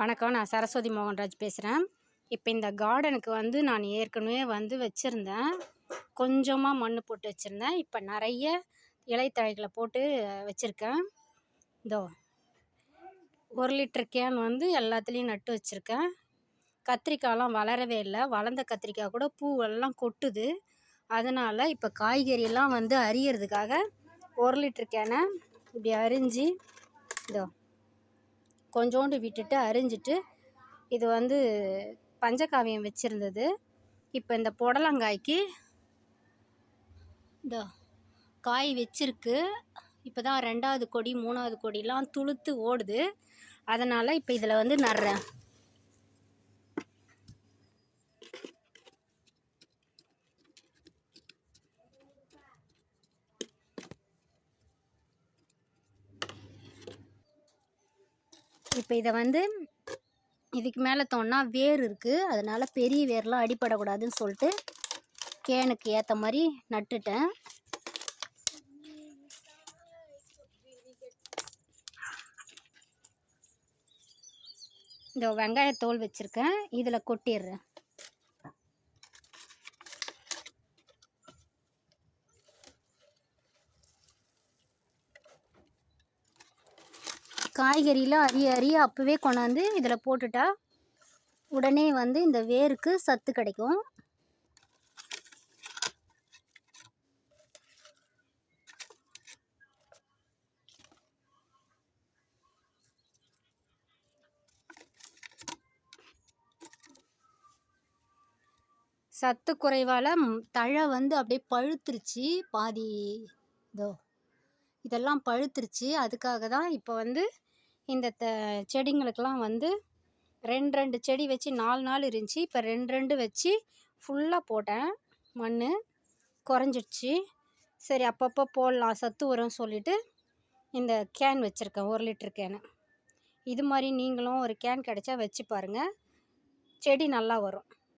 வணக்கம் நான் சரஸ்வதி மோகன்ராஜ் பேசுகிறேன் இப்போ இந்த கார்டனுக்கு வந்து நான் ஏற்கனவே வந்து வச்சுருந்தேன். கொஞ்சமாக மண் போட்டு வச்சுருந்தேன். இப்போ நிறைய இலைத்தழைகளை போட்டு வச்சுருக்கேன். இதோ ஒரு லிட்டர் கேன் வந்து எல்லாத்துலேயும் நட்டு வச்சுருக்கேன். கத்திரிக்காயெலாம் வளரவே இல்லை. வளர்ந்த கத்திரிக்காய் கூட பூவெல்லாம் கொட்டுது. அதனால் இப்போ காய்கறியெல்லாம் வந்து அரியறதுக்காக ஒரு லிட்டர் கேனை இப்படி அரிஞ்சு இதோ கொஞ்சோண்டு விட்டுட்டு அரிஞ்சிட்டு இது வந்து பஞ்சகாவியம் வச்சுருந்தது. இப்போ இந்த புடலங்காய்க்கு இந்த காய் வச்சிருக்கு. இப்போ தான் ரெண்டாவது கொடி மூணாவது கொடிலாம் துளுத்து ஓடுது. அதனால் இப்போ இதில் வந்து நடுறேன் இப்போ இதை வந்து இதுக்கு மேலே தோணுனா வேர் இருக்குது அதனால் பெரிய வேர்லாம் அடிப்படக்கூடாதுன்னு சொல்லிட்டு கேனுக்கு ஏற்ற மாதிரி நட்டுட்டேன். இந்த வெங்காயத்தோல் வச்சுருக்கேன். இதில் கொட்டிடுறேன். காய்கறிலாம் அரிய அரிய அப்போவே கொண்டாந்து இதில் போட்டுட்டா உடனே வந்து இந்த வேருக்கு சத்து கிடைக்கும். சத்து குறைவால் தழை வந்து அப்படியே பழுத்துருச்சு பாதி இதோ இதெல்லாம் பழுத்துருச்சு. அதுக்காக தான் இப்போ வந்து இந்த த செடிங்களுக்கெல்லாம் வந்து ரெண்டு ரெண்டு செடி வச்சு நாலு நாள் இருந்துச்சு. இப்போ ரெண்டு ரெண்டு வச்சு ஃபுல்லாக போட்டேன். மண் குறைஞ்சிடுச்சு. சரி அப்பப்போ போடலாம். சத்து உரம் சொல்லிவிட்டு இந்த கேன் வச்சுருக்கேன். ஒரு லிட்ரு கேனு இது மாதிரி நீங்களும் ஒரு கேன் கிடச்சா வச்சு பாருங்கள் செடி நல்லா வரும்.